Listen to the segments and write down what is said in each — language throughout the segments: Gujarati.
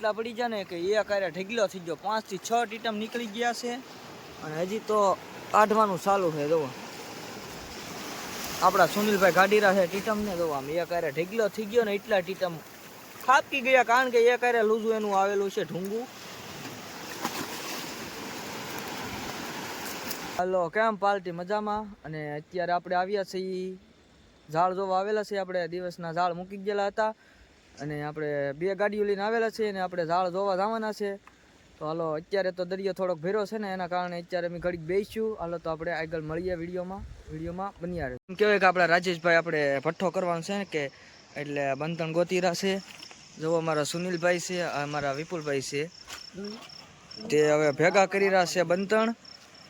એટલા પડી ગયા ને કે એ કારે ઢગલો થઈ ગયો. પાંચથી છ ટીટમ નીકળી ગયા છે. અને હજી તો કાઢવાનું ચાલુ છે, જુઓ. આપણા સુનિલભાઈ રહ્યા છે ટીટમ ને, જુઓ આમ એક કારે ઢગલો થઈ ગયો ને એટલા ટીટમ ખાપકી ગયા, કારણ કે એ કારે લૂઝું એનું આવેલું છે, ઢૂંગું. હાલો, કેમ પાર્ટી મજામાં? અને અત્યારે આપણે આવ્યા છીએ ઝાડ જોવા. આવેલા છે આપણે, દિવસના ઝાડ મૂકી ગયેલા હતા. અને આપણે બે ગાડીઓ લઈને આવેલા છે અને આપણે ઝાડ જોવા જવાના છે. તો હાલો, અત્યારે તો દરિયો થોડોક ભેરો છે ને, એના કારણે અત્યારે અમે ઘડીક બેસીશું હાલો, તો આપણે આગળ મળીએ વિડીયોમાં. વિડીયોમાં બન્યા રહે કહેવાય કે આપણા રાજેશભાઈ આપણે ભઠ્ઠો કરવાનો છે ને કે એટલે બંધન ગોતીરા છે. જો અમારા સુનિલભાઈ છે, અમારા વિપુલભાઈ છે. તે હવે ભેગા કરી રહ્યા છે બંધણ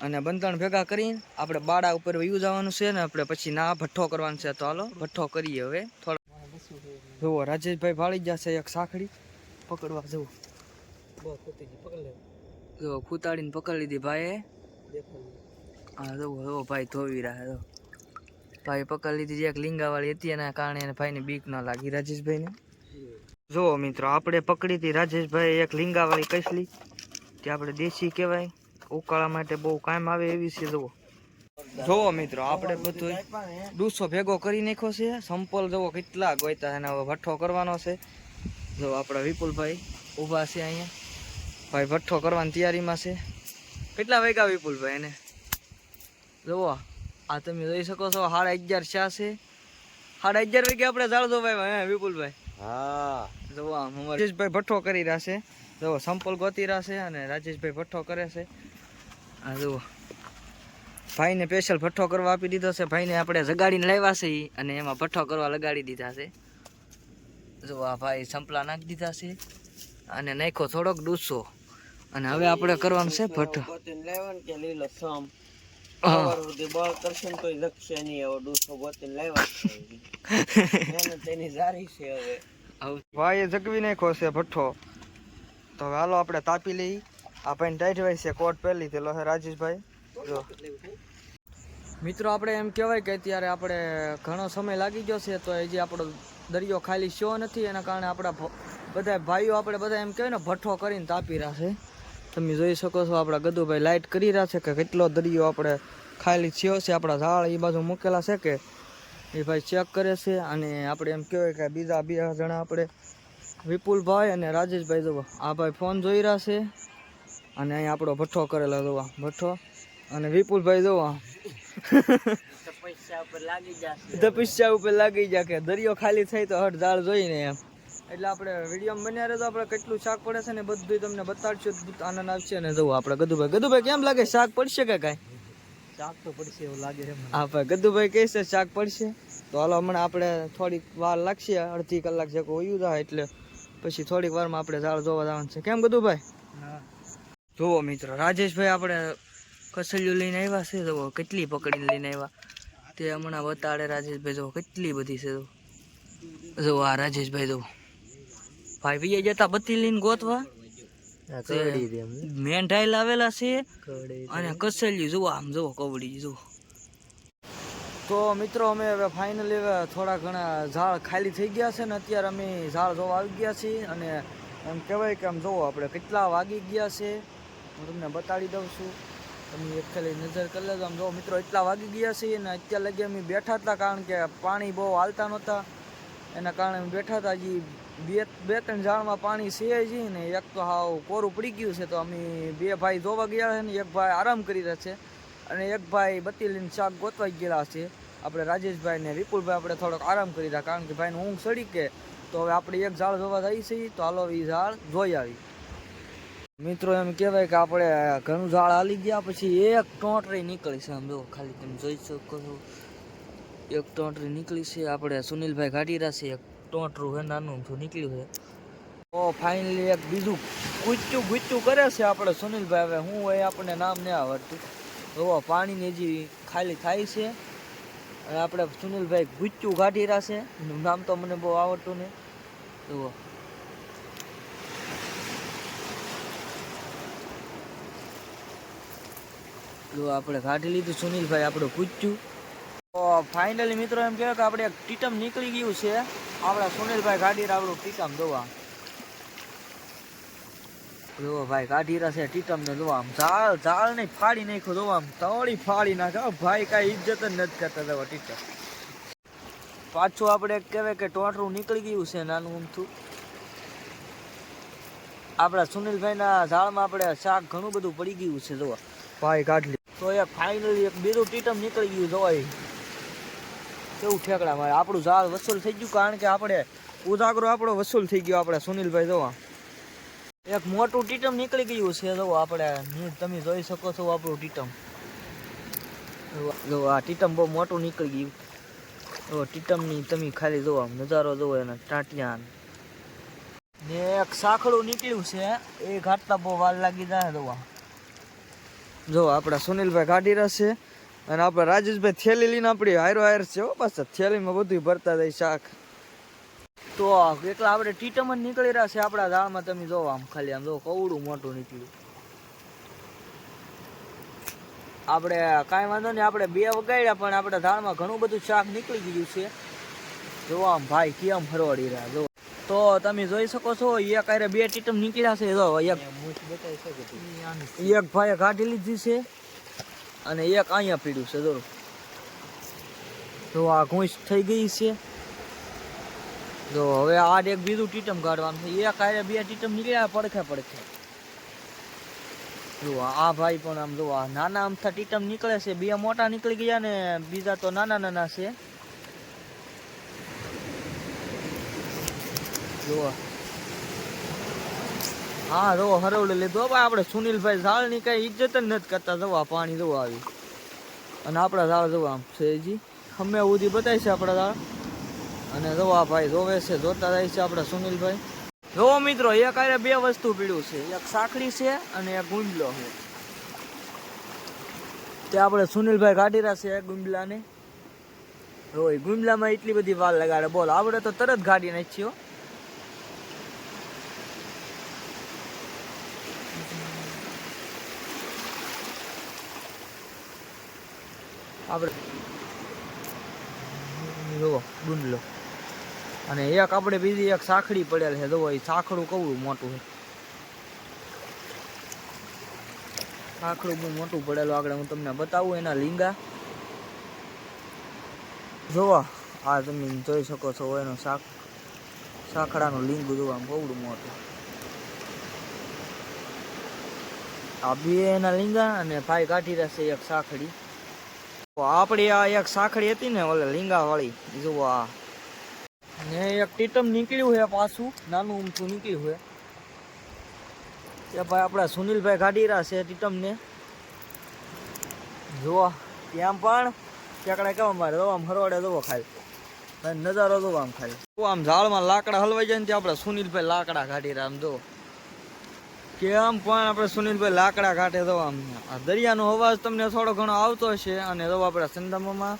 અને બંધણ ભેગા કરીને આપણે બાળા ઉપર વયું જવાનું છે ને, આપણે પછી ના ભઠ્ઠો કરવાનો છે. તો હાલો, ભઠ્ઠો કરીએ હવે. થોડો જુઓ રાજેશભાઈ ભાળી જશે એક સાંકડી પકડવા જુઓ. જો ખૂતાડીને પકડી લીધી ભાઈએ. હા જુઓ જુઓ ભાઈ ધોવી રહ્યા જો ભાઈ પકડી લીધી એક લીંગાવાળી હતી એના કારણે એને ભાઈને બીક ન લાગી રાજેશભાઈને. જુઓ મિત્રો આપણે પકડી હતી રાજેશભાઈ એક લીંગાવાળી કસલી. તે આપણે દેશી કહેવાય. ઉકાળા માટે બહુ કામ આવે એવી છે જુઓ. જોવો મિત્રો આપણે બધું ડૂસો ભેગો કરી નાખ્યો છે. સંપલ જોવો કેટલા ગોયતા એના હવે ભઠ્ઠો કરવાનો છે. જો આપણા વિપુલભાઈ ઊભા છે અહીંયા. ભાઈ ભઠ્ઠો કરવાની તૈયારીમાં છે. કેટલા વાગ્યા વિપુલભાઈ એને? જોવો આ તમે જોઈ શકો છો સાડા અગિયાર શા છે. સાડા અગિયાર વાગે આપણે જાળજો ભાઈ હે વિપુલભાઈ. હા. જુઓ આમ રાજેશભાઈ ભઠ્ઠો કરી રહ્યા છે. જોવો સંપલ ગોતી રહ્યા છે અને રાજેશભાઈ ભઠ્ઠો કરે છે. આ જુઓ. ભાઈને સ્પેશિયલ ભઠ્ઠો કરવા આપી દીધો છે. ભાઈને આપણે જગાડીને લાવ્યા છે અને એમાં ભઠ્ઠો કરવા લગાડી દીધા છે. જો આ ભાઈ સંપલા નાખી દીધા છે. અને નાખ્યો થોડોક ડૂસો. અને હવે આપણે કરવાનું છે ભઠ્ઠો. ભાઈએ જગવી નાખ્યો છે ભઠ્ઠો. તો હવે હાલો આપણે તાપી લઈ. આ ભાઈ ટાઈટ હોય છે કોટ પહેલી લીધેલો છે રાજેશભાઈ. મિત્રો, આપણે એમ કહેવાય કે અત્યારે આપણે ઘણો સમય લાગી ગયો છે, તો હજી આપણો દરિયો ખાલી શો નથી, એના કારણે આપણા બધા ભાઈઓ આપણે બધા એમ કહેવાય ને, ભઠ્ઠો કરીને તાપી રહ્યા છે. તમે જોઈ શકો છો, આપણા ગદુભાઈ લાઇટ કરી રહ્યા છે કે કેટલો દરિયો આપણે ખાલી થયો છે, આપણા ઝાડ એ બાજુ મૂકેલા છે કે, એ ભાઈ ચેક કરે છે. અને આપણે એમ કહેવાય કે બીજા બે જણા આપણે વિપુલભાઈ અને રાજેશભાઈ જોવા. આ ભાઈ ફોન જોઈ રહ્યા છે. અને અહીંયા આપણો ભઠ્ઠો કરેલો જોવા. ભઠ્ઠો અને વિપુલભાઈ જોવા. પૈસા ઉપર લાગી તપસ્યા ઉપર લાગી જાય કે દરિયો ખાલી થાય તો હટ ઝાડ જોઈને એમ. એટલે આપણે વિડીયોમાં બન્યા તો આપણે કેટલું શાક પડે છે ને બધું તમને બતાડશું. આનંદ આવશે ને જવું આપણે. ગદુભાઈ ગદુભાઈ કેમ લાગે? શાક પડશે કે કાંઈ? શાક તો પડશે એવું લાગે છે આપણે ભાઈ ગદુભાઈ કહે છે શાક પડશે. તો હાલો હમણાં આપણે થોડીક વાર લાગશે અડધી કલાક જેકો હોયું જાય એટલે પછી થોડીક વારમાં આપણે ઝાડ જોવા જવાનું છે. કેમ ગદુભાઈ જુઓ મિત્રો રાજેશભાઈ આપણે કસલિયું લઈને આવ્યા છે તો કેટલી પકડીને લઈને આવ્યા? તે હમણાં બતાડે રાજેશભાઈ જો કેટલી બધી છે તો. જો આ રાજેશભાઈ જો ભાઈ બીજા જતા બત્તી લઈને ગોતવા. મેંઢાઈ લાવેલા છે અને કસેલી જુઓ આમ જુઓ કવડી જુઓ તો મિત્રો અમે હવે ફાઇનલી હવે થોડા ઘણા ઝાડ ખાલી થઈ ગયા છે ને અત્યારે અમે ઝાડ જોવા આવી ગયા છીએ અને એમ કહેવાય કે આમ જોવો આપણે કેટલા વાગી ગયા છે હું તમને બતાડી દઉં છું. તમે એક ખાલી નજર કરી લેજો. આમ જો મિત્રો એટલા વાગી ગયા છે અને અત્યાર લગી અમે બેઠા હતા કારણ કે પાણી બહુ હાલતા નહોતા. એના કારણે અમે બેઠા હતા. હજી બે બે, ત્રણ ઝાડમાં પાણી છે જ ને એક તો હાવ કોરું પડી ગયું છે તો અમે બે ભાઈ જોવા ગયા છે ને એક ભાઈ આરામ કરી રહ્યા છે અને એક ભાઈ બત્તી લઈને શાક ગોતવા ગયેલા છે. આપણે રાજેશભાઈ ને વિપુલભાઈ આપણે થોડોક આરામ કરી રહ્યા કારણ કે ભાઈને ઊંઘ સડી કે તો હવે આપણે એક ઝાડ જોવા થઈ છીએ. તો હાલો એ ઝાડ જોઈ આવી. મિત્રો, એમ કહેવાય કે આપણે ઘણું ઝાડ હાલી ગયા, પછી એક ટોંટરી નીકળી છે. આમ જો, ખાલી તમે જોઈ શકો છો. એક ટોંટરી નીકળી છે. આપણે સુનિલભાઈ રહ્યા છે. એક ટોંટરું છે નાનું જો નીકળ્યું છે. ઓ ફાઇનલી એક બીજું ગુચ્ચું ગુચ્ચું કરે છે આપણે સુનિલભાઈ. હવે હું હોય આપણને નામ નહીં આવડતું. હવે પાણીની હજી ખાલી થાય છે. અને આપણે સુનિલભાઈ ગુચ્ચું રહ્યા છે. નામ તો મને બહુ આવડતું નહીં. જુઓ જો આપણે કાઢી લીધું સુનિલભાઈ, આપણું પૂછ્યું. તો ફાઇનલી મિત્રો એમ કહેવાય કે આપણે એક ટીટમ નીકળી ગયું છે. આપણા સુનિલભાઈ કાઢીરા આપણું ટીટમ જોવા. જો ભાઈ કાઢી રહ્યા છે ટીટમ ને જોવા. ઝાડ ઝાડ ને ફાડી નાખ્યો જોવા. તળી ફાડી નાખે ભાઈ કાંઈ ઇજ્જત જ નથી કરતા જવા ટીટમ. પાછું આપણે કહેવાય કે ટોટરું નીકળી ગયું છે નાનું અમથું આપણા સુનિલભાઈના ઝાડમાં આપણે શાક ઘણું બધું પડી ગયું છે જોવા. ભાઈ કાઢલી તો એક ફાઇનલી એક બીજું ટીટમ નીકળી ગયું જોવાય. કેવું ઠેકડા મારે? આપણું ઝાડ વસૂલ થઈ ગયું કારણ કે આપણે ઉજાગરો આપણો વસૂલ થઈ ગયો આપણે, સુનિલભાઈ જોવા. એક મોટું ટીટમ નીકળી ગયું છે જો આપણે. તમે જોઈ શકો છો આપણું ટીટમ. જો આ ટીટમ બહુ મોટું નીકળી ગયું. જો ટીટમની તમે ખાલી જોવો, નજારો જોવો એના ટાંટિયા. ને એક સાંકળું નીકળ્યું છે, એ ઘાટતા બહુ વાર લાગી જાય જોવા. જો, આપણા સુનિલભાઈ કાઢી છે અને આપણે રાજેશભાઈ થેલી લઈને આપણી હાયરો હાયર છે, હો, પાછા થેલીમાં બધું ભરતા જાય શાક. તો એટલા આપણે ટીટમ જ નીકળી રહ્યા છે આપણા દાળમાં તમે જોવો આમ ખાલી આમ જો, કવડું મોટું નીકળ્યું. આપણે કાંઈ વાંધો નહીં, આપણે બે વગાડ્યા, પણ આપણે દાળમાં ઘણું બધું શાક નીકળી ગયું છે. જો આમ ભાઈ કેમ ફરવાડી રહ્યા, જો. તો તમે જોઈ શકો છો એક આરે બે ટીટમ નીકળ્યા છે. જો એક એક ભાઈએ કાઢી લીધી છે અને એક અહીંયા પીડ્યું છે જો. જો આ ઘૂંસ થઈ ગઈ છે. જો હવે આ એક બીજું ટીટમ કાઢવાનું છે. એક આરે બે ટીટમ નીકળ્યા પડખે પડખે. જો આ ભાઈ પણ આમ જો નાના અમથા ટીટમ નીકળે છે. બે મોટા નીકળી ગયા ને બીજા તો નાના નાના છે. જો હા જો હરવડે લીધો. ભાઈ આપણે સુનિલભાઈ ઝાડની કઈ ઇજ્જત જ નથી કરતા. જવા પાણી જોવા આવી. અને આપણા ઝાડ જોવા, આમ છે જી. અમે સુધી બતાવી છે આપણા ઝાડ અને જોવા ભાઈ જોવે છે, જોતા જાય છે આપણા સુનિલભાઈ. જોવો મિત્રો, એક આરે બે વસ્તુ પીડ્યું છે. એક સાંકડી છે અને એક ગુંડલો છે. તે આપણે સુનિલભાઈ કાઢી રહ્યા છે ગુંડલાને. જો એ ગુંડલામાં એટલી બધી વાર લગાડે. બોલ આપણે તો તરત ગાડી નાખીઓ આપણે જુઓ ડુંડલો અને એક આપણે બીજી એક સાખડી પડેલ છે જુઓ એ સાખડું કવડું મોટું છે. સાખડું બહુ મોટું પડેલું આગળ, હું તમને બતાવું એના લીંગા. જુઓ આ તમે જોઈ શકો છો એનું શાક સાખડાનું લીંગું જોવા, આમ કવડું મોટું. આ બે એના લીંગા અને ભાઈ કાઢી રહેશે એક સાંકડી તો આપણી આ એક સાંકડી હતી ને ઓલે લીંગા વાળી જુઓ આ. ને એક ટીટમ નીકળ્યું છે પાછું, નાનું ઊંચું નીકળ્યું છે તે ભાઈ આપણા સુનિલભાઈ રહ્યા છે ટીટમને. જુઓ ત્યાં પણ કેકડા કેવા મારે દવા હરવાડે દવો ખાલી. નજારો દવા આમ ખાલી. આમ ઝાડમાં લાકડા હલવાઈ જાય ને ત્યાં આપણે સુનિલભાઈ લાકડા રહ્યા આમ જો કેમ પણ આપણે સુનિલભાઈ લાકડા કાઢે તો આમ દરિયાનો અવાજ તમને થોડો ઘણો આવતો હશે અને તો આપણે સંદામામાં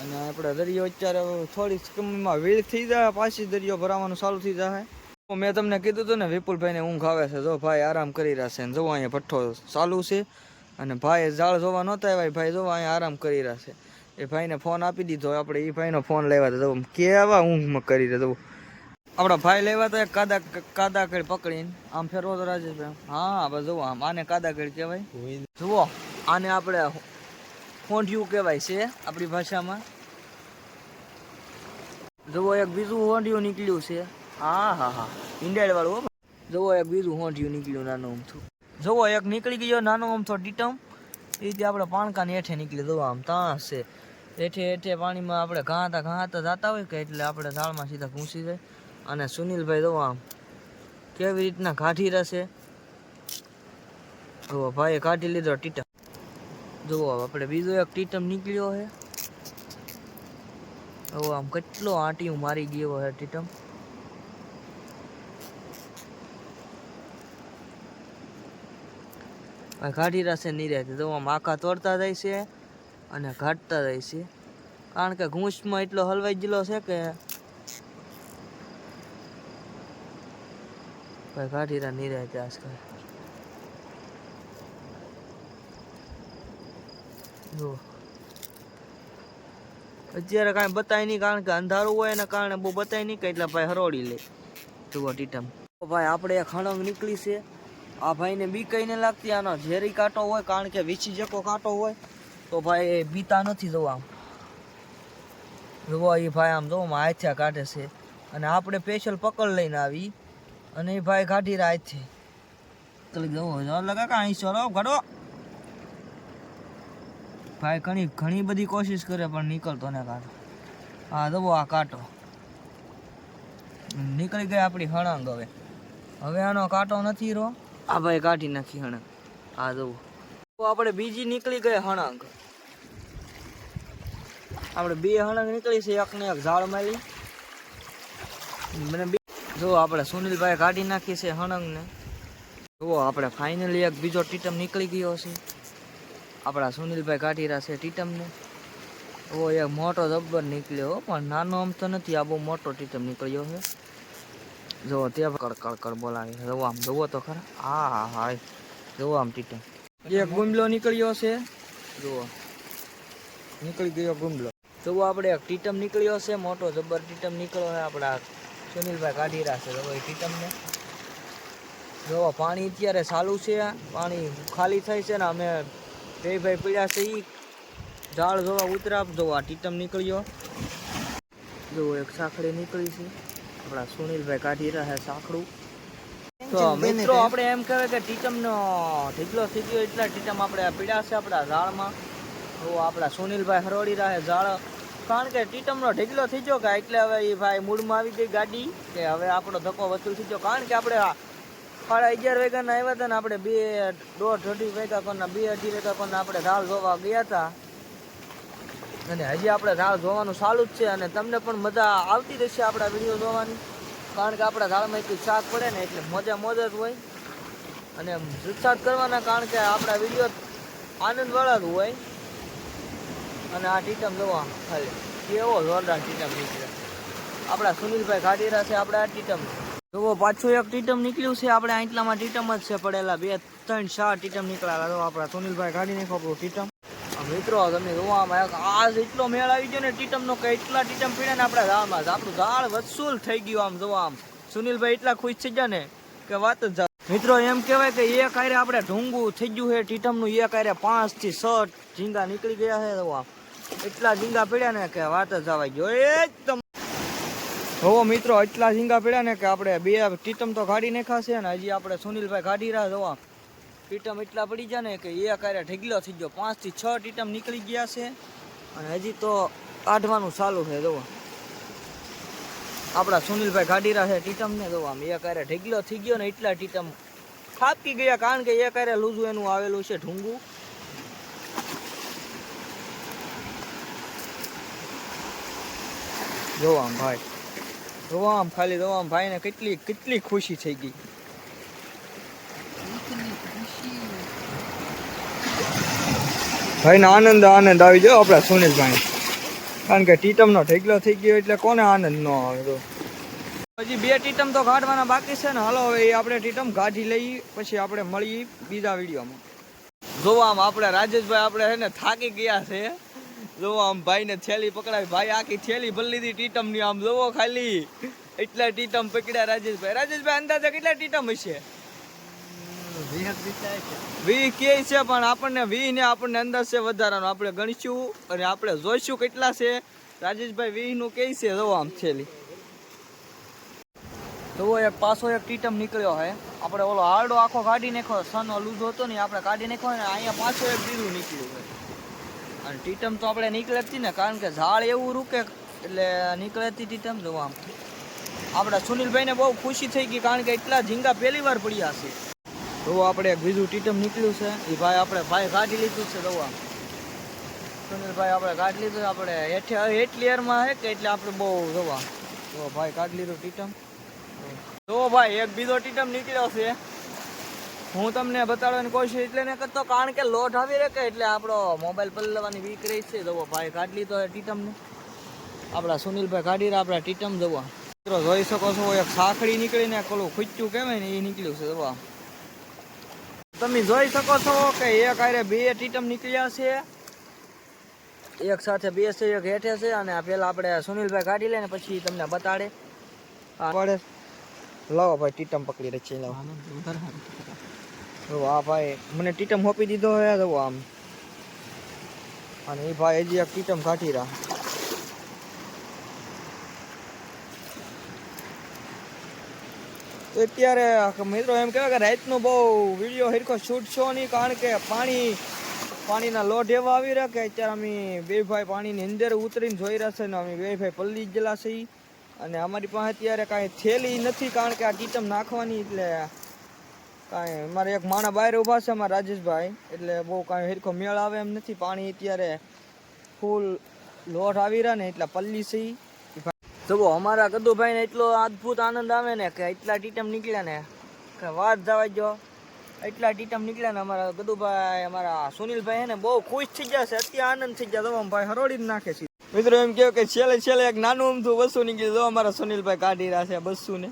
અને આપણે દરિયો અત્યારે થોડી સમયમાં વીળ થઈ જાય, પાછી દરિયો ભરાવાનું ચાલુ થઈ જાય. મેં તમને કીધું હતું ને, વિપુલભાઈને ઊંઘ આવે છે, જો ભાઈ આરામ કરી રહ્યા છે અને જો અહીંયા ભઠ્ઠો ચાલુ છે અને ભાઈ ઝાડ જોવા નહોતા આવ્યા ભાઈ જો અહીંયા આરામ કરી રહ્યા છે. એ ભાઈને ફોન આપી દીધો, આપણે એ ભાઈનો ફોન લેવા તો કેવા ઊંઘમાં કરી તો આપણા ભાઈ લેવા તો કાદા કાદા કરી પકડીને આમ ફેરવો તો રાજેશભાઈ. હા બસ જુઓ, આમ આને કાદા કરી કહેવાય. જુઓ, આને આપણે હોંઢિયું કહેવાય છે આપણી ભાષામાં. જુઓ, એક બીજું હોંઢિયું નીકળ્યું છે. હા હા હા. ઈંડાળ વાળું જુઓ, એક બીજું હોંઢિયું નીકળ્યું નાનું અમથું. જુઓ, એક નીકળી ગયો નાનો અમથો ડીટમ એ રીતે આપણે પાણકાની હેઠે નીકળી. જુઓ, આમ ત્યાં છે. હેઠે હેઠે પાણીમાં આપણે ઘાતા ઘાતા જતા હોય કે એટલે આપણે ઝાડમાં સીધા ઘૂસી જાય. અને સુનિલભાઈ તો આમ, કેવી રીતના કાઢી રહેશે? જુઓ, ભાઈએ કાઢી લીધો ટીટમ. જુઓ આપણે બીજો એક ટીટમ નીકળ્યો છે. હવે આમ કેટલો આંટીયું મારી ગયો છે ટીટમ. કાઢી રહેશે નિરાતે. તો આમ આખા તોડતા જાય છે અને ઘાટતા જાય છે. કારણ કે ઘૂંસમાં એટલો હલવાઈ ગયેલો છે કે ભાઈ કાઢી રહ્યા નિરાતે આજકાલ. જો. અત્યારે કાંઈ બતાય નહીં, કારણ કે અંધારું હોય એના કારણે બહુ બતાય નહીં કે એટલે ભાઈ હરોડી લે. જુઓ ટીટમ. ભાઈ, આપણે ખણંગ નીકળી છે. આ ભાઈને બી કઈ નહીં લાગતી, આનો ઝેરી કાંટો હોય, કારણ કે વીછી જેકો કાંટો હોય, તો ભાઈ એ બીતા નથી જોવા આમ. જોવા એ ભાઈ આમ જોવો આમ કાઢે છે. અને આપણે સ્પેશિયલ પકડ લઈને આવી. અને ભાઈ કાઢી રહ્યા છે તો જોવો લગા કા અહીં ચલો, ઘડો. ભાઈ ઘણી ઘણી બધી કોશિશ કરે, પણ નીકળતો ને કાટો હા દબો આ કાંટો. નીકળી ગઈ આપણી હણાંગ હવે. હવે આનો કાંટો નથી રો આ ભાઈ કાઢી નાખી હણંગ આ જોવો આપણે બીજી નીકળી ગઈ હણાંગ આપણે બે હણાંગ નીકળી છે એક ને એક ઝાડ મારી. મને જો આપણે સુનિલભાઈ કાઢી નાખી છે હણંગ ને જુઓ આપણે ફાઇનલી એક બીજો ટીટમ નીકળી ગયો છે. આપણા સુનિલભાઈ કાઢી રહ્યા છે ટીટમને. ઓ એક મોટો જબ્બર નીકળ્યો હો, પણ નાનો આમ તો નથી આ બહુ મોટો ટીટમ નીકળ્યો છે. જુઓ તે કડ કડ કડ બોલાવી જુઓ આમ જુઓ તો ખરા. હા હા હા જુઓ આમ ટીટમ. એક ગુમલો નીકળ્યો છે. જુઓ. નીકળી ગયો ગુમલો જુઓ આપણે એક ટીટમ નીકળ્યો છે મોટો જબ્બર ટીટમ નીકળ્યો છે આપણા સુનિલભાઈ કાઢી રહ્યા છે. એ ટીટમને પાણી અત્યારે ચાલુ છે. પાણી ખાલી થાય છે ને અમે ભાઈ પીડ્યા છે એ ઝાડ જોવા ઉતરા જોવા ટીટમ નીકળ્યો. જો એક સાંકળી નીકળી છે. આપણા સુનિલભાઈ કાઢી રહ્યા સાંકળું તો મિત્રો આપણે એમ કહેવાય કે ટીટમનો ઢીકલો થઈ ગયો એટલે ટીટમ આપણે પીડ્યા છે આપણા ઝાડમાં. તો આપણા સુનિલભાઈ હરોડી રહ્યા ઝાડ. કારણ કે ટીટમનો ઢીકલો થઈ ગયો કે એટલે હવે એ ભાઈ મૂડમાં આવી ગઈ ગાડી કે હવે આપણો ધક્કો વસૂલ થઈ ગયો. કારણ કે આપણે સાડા અગિયાર વાગ્યાના આવ્યા હતા ને આપણે બે દોઢ અઢી વાગ્યા કોના, બે અઢી વાગ્યા કોના આપણે રાળ જોવા ગયા હતા. અને હજી આપણે ઢાળ જોવાનું ચાલુ જ છે અને તમને પણ મજા આવતી રહેશે આપણા વીડિયો જોવાની. કારણ કે આપણા એટલી શાક પડે ને એટલે મોજા મોજ જ હોય. અને જુસ્સાત કરવાના કારણ કે આપણા વીડિયો આનંદવાળા જ હોય. અને આ ટીટમ જોવા ખાલી. કેવો જોરદાર ટીટમ નીકળે આપણા સુનિલભાઈ રહ્યા છે, આપણે આ ટીટમ જોવો, પાછું એક ટીટમ નીકળ્યું છે, આપણે આટલામાં ટીટમ જ છે પડેલા. બે, ત્રણ, ચાર ટીટમ નીકળ્યા જો આપણા સુનિલભાઈ કાઢી નાખો આપણું ટીટમ મિત્રો, તમે જોવા એક આજ એટલો મેળ આવી ગયો ને ટીટમનો કે એટલા ટીટમ પીડ્યા ને આપણા ઝાડમાં આપણું ઝાડ વસૂલ થઈ ગયું આમ, જોવા આમ. સુનિલભાઈ એટલા ખુશ થઈ ગયા ને કે વાત જ મિત્રો, એમ કહેવાય કે એક આરે આપણે ઢુંગું થઈ ગયું છે ટીટમનું એક આરે પાંચથી છ ઝીંગા નીકળી ગયા છે, જોવા એટલા ઝીંગા પડ્યા ને કે વાત જ જવાઈ જોઈએ જોવો મિત્રો, એટલા ઝીંગા પડ્યા ને કે આપણે બે ટીટમ તો કાઢી નાખાશે ને હજી આપણે સુનિલભાઈ કાઢી રહ્યા જોવા ટીટમ એટલા પડી જાય ને કે એ કાર્ય ઢગલો થઈ ગયો. પાંચથી છ ટીટમ નીકળી ગયા છે અને હજી તો કાઢવાનું ચાલુ છે. જોવો આપણા સુનિલભાઈ કાઢી રહ્યા છે ટીટમ ને જોવા આમ એક હારે ઢગલો થઈ ગયો ને એટલા ટીટમ થાકી ગયા કારણ કે એ કાર્ય લૂઝું એનું આવેલું છે ઢૂંગું. જોવા આમ ભાઈ. જોવા આમ ખાલી જોવા આમ ભાઈને કેટલી કેટલી ખુશી થઈ ગઈ. ભાઈને આનંદ આનંદ આવી ગયો આપણા સુનિલભાઈ. કારણ કે ટીટમનો ઢેગલો થઈ ગયો એટલે કોને આનંદ ન આવે તો. હજી બે ટીટમ તો કાઢવાના બાકી છે ને. હાલો, હવે એ આપણે ટીટમ કાઢી લઈ, પછી આપણે મળીએ બીજા વિડીયોમાં. જોવા આમ આપણે રાજેશભાઈ આપણે છે ને થાકી ગયા છે. જોવો આમ ભાઈને થેલી પકડાવી, ભાઈ આખી થેલી ભરી લીધી ટીટમની આમ જોવો ખાલી. એટલા ટીટમ પકડ્યા રાજેશભાઈ. રાજેશભાઈ, અંદાજે કેટલા ટીટમ હશે? વી કે છે, પણ આપણને વી ને આપણને અંદાજ છે વધારાનો. આપણે ગણીશું અને આપણે જોઈશું કેટલા છે. રાજેશભાઈ વી નું કે છે? જોવો આમ થેલી. જોવો એક પાછો એક ટીટમ નીકળ્યો હે. આપણે ઓલો હારડો આખો કાઢી નાખ્યો સનો લૂઝો હતો ને આપણે કાઢી નાખ્યો ને અહીંયા પાછો એક બીજું નીકળ્યું અને ટીટમ તો આપણે નીકળે હતી ને, કારણ કે ઝાડ એવું રૂકે એટલે નીકળે હતી ટીટમ જોવા આમ. આપણા સુનિલભાઈને બહુ ખુશી થઈ ગઈ, કારણ કે એટલા ઝીંગા પહેલી વાર પડ્યા છે. તો આપણે એક બીજું ટીટમ નીકળ્યું છે, એ ભાઈ આપણે ભાઈ કાઢી લીધું છે દવા સુનિલભાઈ આપણે કાઢી લીધું, આપણે હેઠે એટલી એરમાં છે કે એટલે આપણે બહુ જોવા. તો ભાઈ કાઢી લીધું ટીટમ. જો ભાઈ એક બીજો ટીટમ નીકળ્યો છે. હું તમને બતાડવાની કોશિશ એટલે ને કરતો, કારણ કે લોટ આવી રહે કે એટલે આપણો મોબાઈલ પલવાની વીક રહી છે. જવો ભાઈ કાઢી લીધો ટીટમને. આપણા સુનિલભાઈ કાઢી રહ્યા, આપણા ટીટમ જવા મિત્રો, જોઈ શકો છો, એક સાંકળી નીકળીને પેલું ખૂચ્યું કહેવાય ને, એ નીકળ્યું છે જવા તમે જોઈ શકો છો કે એક આરે બે ટીટમ નીકળ્યા છે. એક સાથે બે છે, એક હેઠે છે, અને પેલા આપણે સુનિલભાઈ કાઢી લે ને પછી તમને બતાડે. પડે. લાવો ભાઈ, ટીટમ પકડી રહી છે લાવો. જો ભાઈ, મને ટીટમ હોપી દીધો હે જો આમ. અને એ ભાઈ હજી એક ટીટમ કાઢી રહ્યા. તો અત્યારે મિત્રો એમ કહેવાય કે રાતનો બહુ વીડિયો હિરખો શૂટ છો નહીં, કારણ કે પાણી, પાણીના લોટ એવા આવી રહ્યા કે અત્યારે અમે બે ભાઈ પાણીની અંદર ઉતરીને જોઈ રહ્યા છે ને અમે બે ભાઈ પલ્લી ગયેલા છીએ. અને અમારી પાસે અત્યારે કાંઈ થેલી નથી, કારણ કે આ ટીટમ નાખવાની એટલે કાંઈ અમારે એક માણા બહાર ઊભા છે, અમારા રાજેશભાઈ. એટલે બહુ કાંઈ હિરખો મેળ આવે એમ નથી. પાણી અત્યારે ફૂલ લોટ આવી રહ્યા ને એટલા પલ્લી છે જુઓ, અમારા ગદુભાઈને એટલો અદ્ભુત આનંદ આવે ને કે એટલા ટીટમ નીકળ્યા ને કે વાત જવા જો. એટલા ટીટમ નીકળ્યા ને અમારા ગદુભાઈ અમારા સુનિલભાઈ હે ને બહુ ખુશ થઈ જશે અત્યારે આનંદ થઈ જાય તમે ભાઈ હરોડી જ નાખે છે. મિત્રો, એમ કહ્યું કે છેલ્લે છેલ્લે એક નાનું અમથું વસ્તુ નીકળી જો અમારા સુનિલભાઈ કાઢી રહ્યા છે બસું ને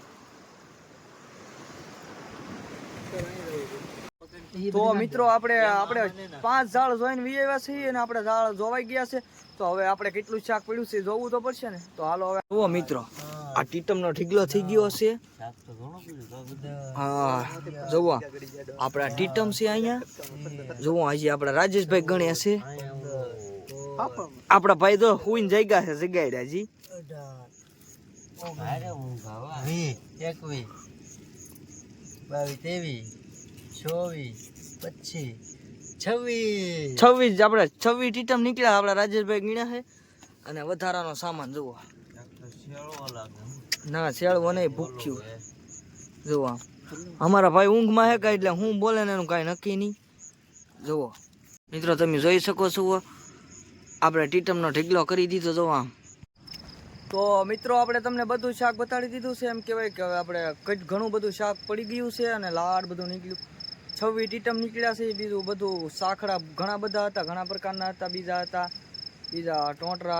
તો મિત્રો આપણે આપણે પાંચ ઝાડ જોઈને વી છીએ અને આપણે ઝાડ જોવાઈ ગયા છે. તો હવે આપણે કેટલું શાક પડ્યું છે જોવું તો પડશે ને. તો હાલો હવે જુઓ મિત્રો આ ટીટમનો ઢીગલો થઈ ગયો બધા હા જુઓ આપણા ટીટમ છે અહીંયા. જુઓ હજી આપણા રાજેશભાઈ ગણ્યા છે. આપણા ભાઈ તો હુઈને જગ્યા છે જગ્યા હજી એકવીસ, બાવીસ, ત્રેવીસ, ચોવીસ, પચીસ, છવ્વીસ. છવ્વીસ આપણે છવ્વીસ ટીટમ નીકળ્યા આપણા રાજેશભાઈ ગણ્યા છે અને વધારાનો સામાન જુઓ. ના શિયાળો નહીં ભૂખ્યું. જુઓ અમારા ભાઈ ઊંઘમાં હે કાંઈ એટલે હું બોલે ને એનું કાંઈ નક્કી નહીં. જુઓ. મિત્રો તમે જોઈ શકો છો. આપણે ટીટમનો ઢીગલો કરી દીધો જુઓ આમ. તો મિત્રો આપણે તમને બધું શાક બતાડી દીધું છે. એમ કહેવાય કે આપણે ઘણું બધું શાક પડી ગયું છે અને લાડ બધું નીકળ્યું. છવ્વી ટીટમ નીકળ્યા છે, બીજું બધું સાખડા ઘણા બધા હતા, ઘણા પ્રકારના હતા, બીજા હતા, બીજા ટોટરા